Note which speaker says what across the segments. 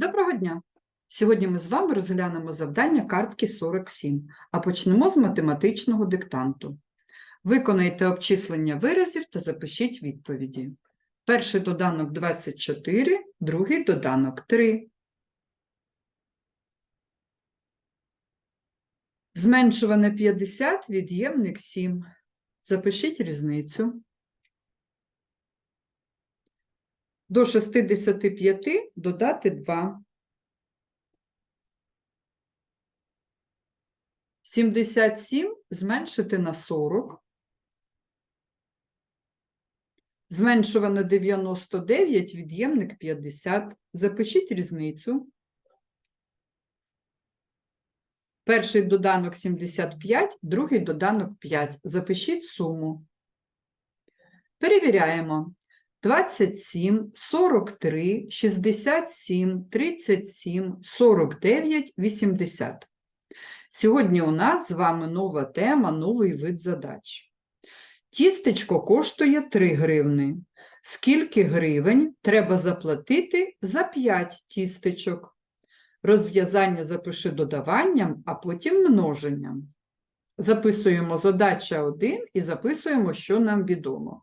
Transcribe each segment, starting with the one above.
Speaker 1: Доброго дня! Сьогодні ми з вами розглянемо завдання картки 47, а почнемо з математичного диктанту. Виконайте обчислення виразів та запишіть відповіді. Перший доданок 24, другий доданок 3. Зменшуване 50, від'ємник 7. Запишіть різницю. До 65 додати 2. 77 зменшити на 40. Зменшувано 99, від'ємник 50. Запишіть різницю. Перший доданок 75, другий доданок 5. Запишіть суму. Перевіряємо. 27, 43, 67, 37, 49, 80. Сьогодні у нас з вами нова тема, новий вид задач. Тістечко коштує 3 гривни. Скільки гривень треба заплатити за 5 тістечок? Розв'язання запиши додаванням, а потім множенням. Записуємо задача 1 і записуємо, що нам відомо.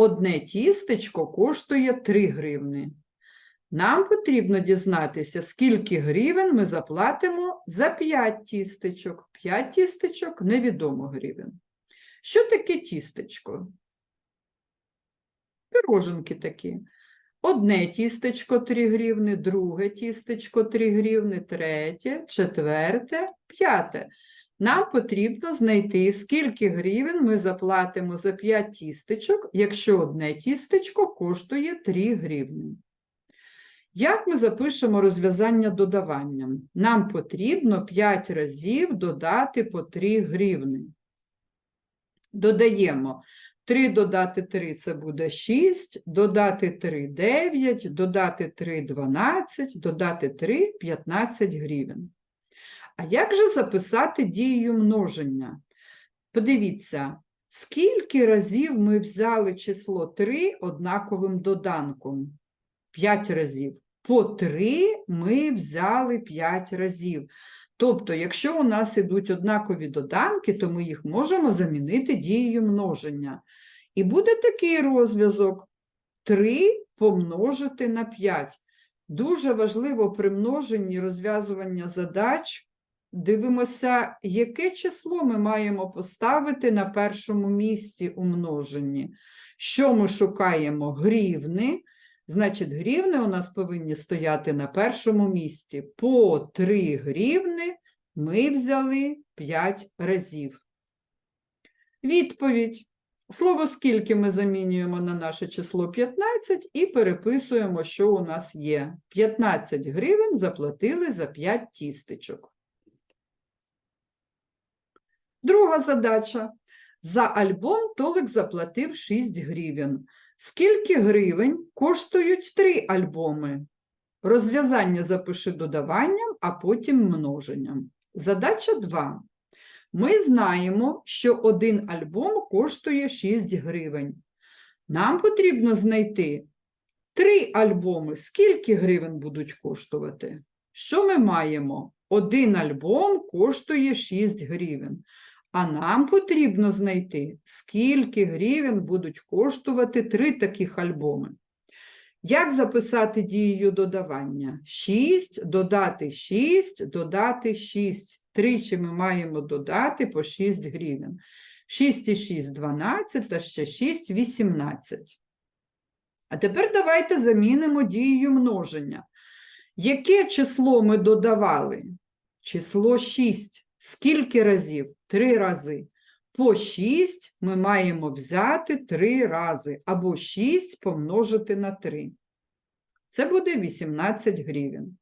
Speaker 1: Одне тістечко коштує 3 гривни. Нам потрібно дізнатися, скільки гривень ми заплатимо за 5 тістечок. 5 тістечок невідомо гривень. Що таке тістечко? Пироженки такі. Одне тістечко 3 гривни, друге тістечко 3 гривни, третє, четверте, п'яте. Нам потрібно знайти, скільки гривень ми заплатимо за 5 тістечок, якщо одне тістечко коштує 3 гривні. Як ми запишемо розв'язання додаванням? Нам потрібно 5 разів додати по 3 гривни. Додаємо 3 додати 3 це буде 6, додати 3 9, додати 3 12, додати 3 15 гривень. А як же записати дією множення? Подивіться, скільки разів ми взяли число 3 однаковим доданком? 5 разів. По 3 ми взяли 5 разів. Тобто, якщо у нас ідуть однакові доданки, то ми їх можемо замінити дією множення. І буде такий розв'язок 3 помножити на 5. Дуже важливо при множенні розв'язування задач Дивимося, яке число ми маємо поставити на першому місці у множенні. Що ми шукаємо? Грівни. Значить, грівни у нас повинні стояти на першому місці. По 3 грівни ми взяли 5 разів. Відповідь. Слово скільки ми замінюємо на наше число 15 і переписуємо, що у нас є. 15 гривень заплатили за 5 тістечок. Друга задача. За альбом Толик заплатив 6 гривень. Скільки гривень коштують 3 альбоми? Розв'язання запиши додаванням, а потім множенням. Задача 2. Ми знаємо, що один альбом коштує 6 гривень. Нам потрібно знайти 3 альбоми. Скільки гривень будуть коштувати? Що ми маємо? Один альбом коштує 6 гривень. А нам потрібно знайти, скільки гривень будуть коштувати три таких альбоми. Як записати дією додавання? 6, додати 6, додати 6. Тричі ми маємо додати по 6 гривень. 6 і 6 – 12, та ще 6 – 18. А тепер давайте замінимо дією множення. Яке число ми додавали? Число 6. Скільки разів? Три рази. По 6 ми маємо взяти 3 рази, або 6 помножити на 3. Це буде 18 гривень.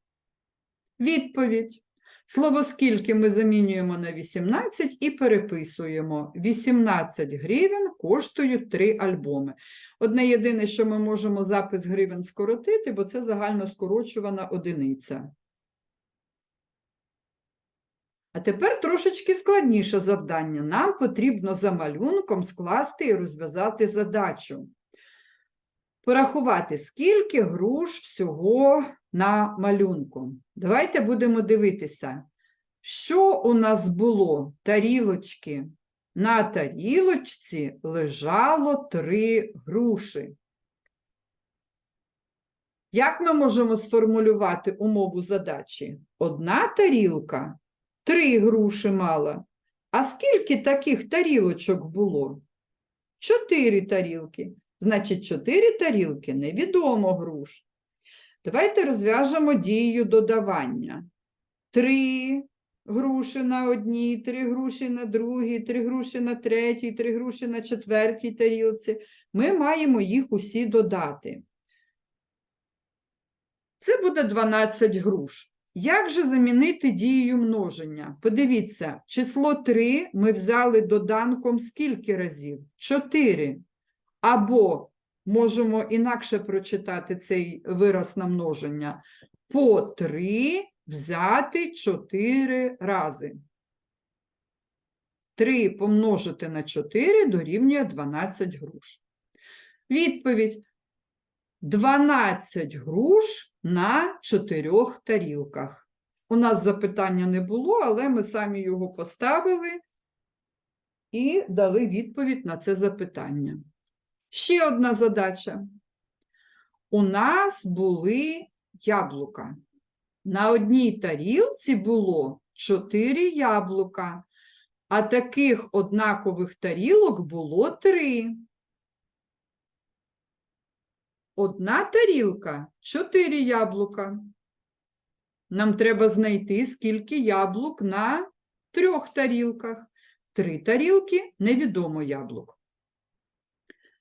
Speaker 1: Відповідь. Слово скільки ми замінюємо на 18 і переписуємо. 18 гривень коштують 3 альбоми. Одне єдине, що ми можемо запис гривень скоротити, бо це загально скорочувана одиниця. А тепер трошечки складніше завдання. Нам потрібно за малюнком скласти і розв'язати задачу. порахувати, скільки груш всього на малюнку. Давайте будемо дивитися, що у нас було тарілочки. На тарілочці лежало три груші. Як ми можемо сформулювати умову задачі? Одна тарілка три груші мала. А скільки таких тарілочок було? Чотири тарілки. Значить, чотири тарілки невідомо груш. Давайте розв'яжемо дію додавання. Три груші на одній, три груші на другій, три груші на третій, три груші на четвертій тарілці. Ми маємо їх усі додати. Це буде 12 груш. Як же замінити дією множення? Подивіться, число 3 ми взяли доданком скільки разів? 4. Або можемо інакше прочитати цей вираз на множення. По 3 взяти 4 рази. 3 помножити на 4 дорівнює 12 груш. Відповідь. 12 груш на 4 тарілках. У нас запитання не було, але ми самі його поставили і дали відповідь на це запитання. Ще одна задача. У нас були яблука. На одній тарілці було 4 яблука, а таких однакових тарілок було 3. Одна тарілка, 4 яблука. Нам треба знайти, скільки яблук на трьох тарілках. Три тарілки невідомо яблук.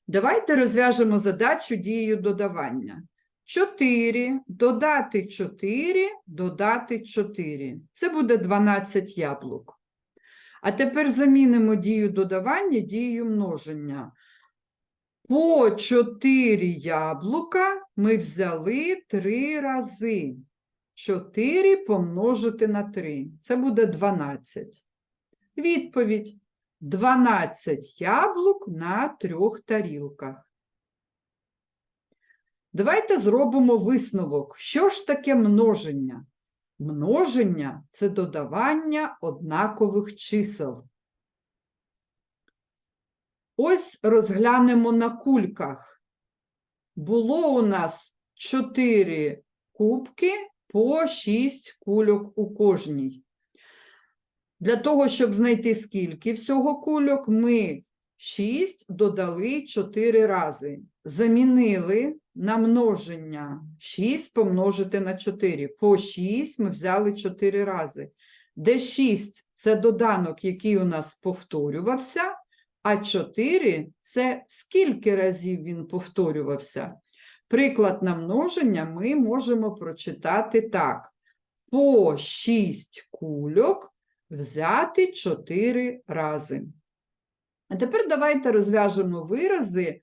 Speaker 1: Давайте розв'яжемо задачу дією додавання. 4 додати 4, додати 4. Це буде 12 яблук. А тепер замінимо дію додавання дією множення. По 4 яблука ми взяли 3 рази. 4 помножити на 3. Це буде 12. Відповідь. 12 яблук на трьох тарілках. Давайте зробимо висновок. Що ж таке множення? Множення – це додавання однакових чисел. Ось розглянемо на кульках. Було у нас 4 кубки по 6 кульок у кожній. Для того, щоб знайти скільки всього кульок, ми 6 додали 4 рази. Замінили на множення 6 помножити на 4. По 6 ми взяли 4 рази. Де 6 – це доданок, який у нас повторювався, а 4 – це скільки разів він повторювався. Приклад на множення ми можемо прочитати так. По 6 кульок взяти 4 рази. А тепер давайте розв'яжемо вирази,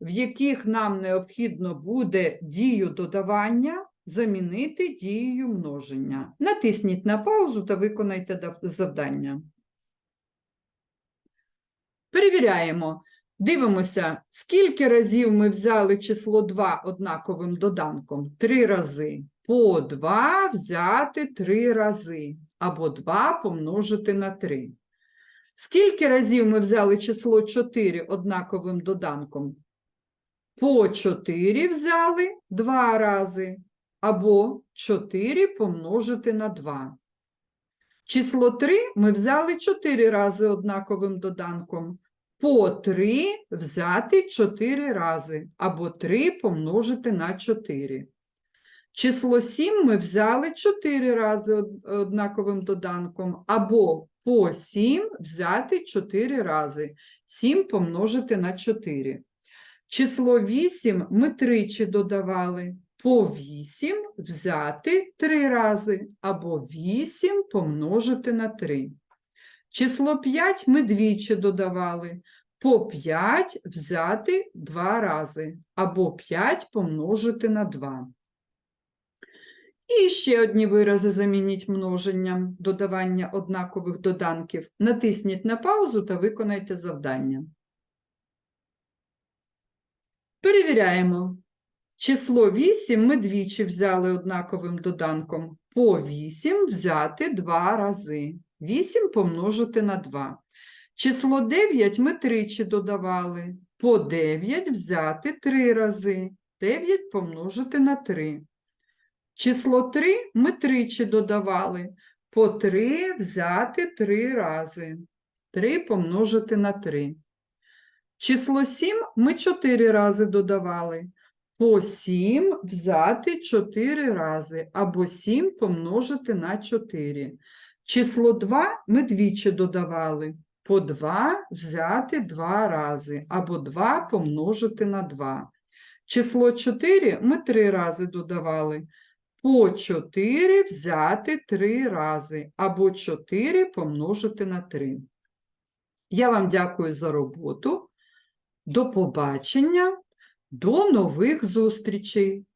Speaker 1: в яких нам необхідно буде дію додавання замінити дією множення. Натисніть на паузу та виконайте завдання. Перевіряємо. Дивимося, скільки разів ми взяли число 2 однаковим доданком? 3 рази. По 2 взяти 3 рази. Або 2 помножити на 3. Скільки разів ми взяли число 4 однаковим доданком? По 4 взяли 2 рази. Або 4 помножити на 2. Число 3 ми взяли 4 рази однаковим доданком. По 3 взяти 4 рази, або 3 помножити на 4. Число 7 ми взяли 4 рази однаковим доданком, або по 7 взяти 4 рази, 7 помножити на 4. Число 8 ми тричі додавали, по 8 взяти 3 рази, або 8 помножити на 3. Число 5 ми двічі додавали, по 5 взяти 2 рази, або 5 помножити на 2. І ще одні вирази замініть множенням додавання однакових доданків. Натисніть на паузу та виконайте завдання. Перевіряємо. Число 8 ми двічі взяли однаковим доданком. По 8 взяти 2 рази. 8 помножити на 2. Число 9 ми тричі додавали. По 9 взяти 3 рази. 9 помножити на 3. Число 3 ми тричі додавали. По 3 взяти 3 рази. 3 помножити на 3. Число 7 ми 4 рази додавали. По 7 взяти 4 рази, або 7 помножити на 4. Число 2 ми двічі додавали. По 2 взяти 2 рази, або 2 помножити на 2. Число 4 ми 3 рази додавали. По 4 взяти 3 рази, або 4 помножити на 3. Я вам дякую за роботу. До побачення, до нових зустрічей!